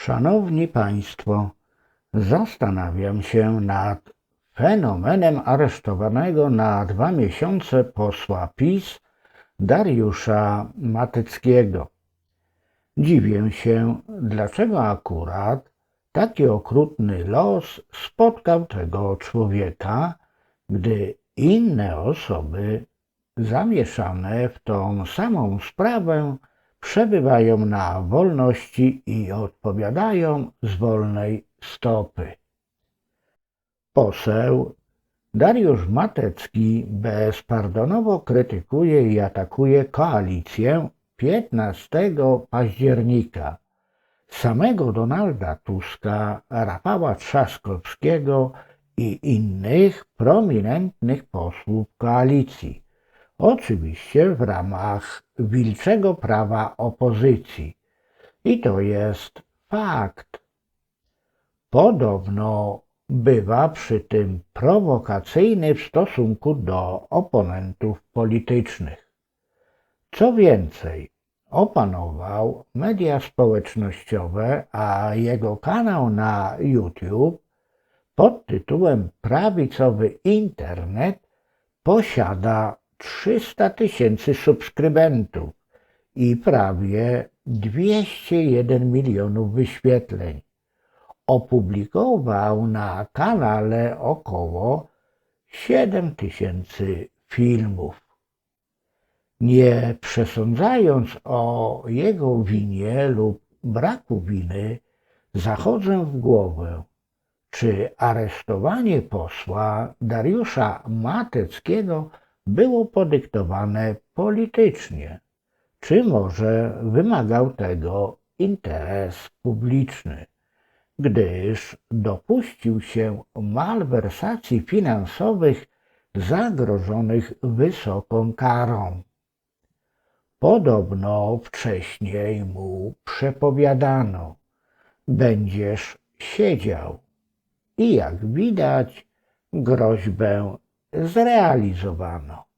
Szanowni Państwo, zastanawiam się nad fenomenem aresztowanego na dwa miesiące posła PiS Dariusza Mateckiego. Dziwię się, dlaczego akurat taki okrutny los spotkał tego człowieka, gdy inne osoby zamieszane w tą samą sprawę przebywają na wolności i odpowiadają z wolnej stopy. Poseł Dariusz Matecki bezpardonowo krytykuje i atakuje koalicję 15 października. Samego Donalda Tuska, Rafała Trzaskowskiego i innych prominentnych posłów koalicji. Oczywiście w ramach wilczego prawa opozycji. I to jest fakt. Podobno bywa przy tym prowokacyjny w stosunku do oponentów politycznych. Co więcej, opanował media społecznościowe, a jego kanał na YouTube pod tytułem Prawicowy Internet posiada 300 tysięcy subskrybentów i prawie 201 milionów wyświetleń. Opublikował na kanale około 7 tysięcy filmów. Nie przesądzając o jego winie lub braku winy, zachodzę w głowę, czy aresztowanie posła Dariusza Mateckiego było podyktowane politycznie, czy może wymagał tego interes publiczny, gdyż dopuścił się malwersacji finansowych zagrożonych wysoką karą. Podobno wcześniej mu przepowiadano, będziesz siedział. I jak widać, groźbę zrealizowano.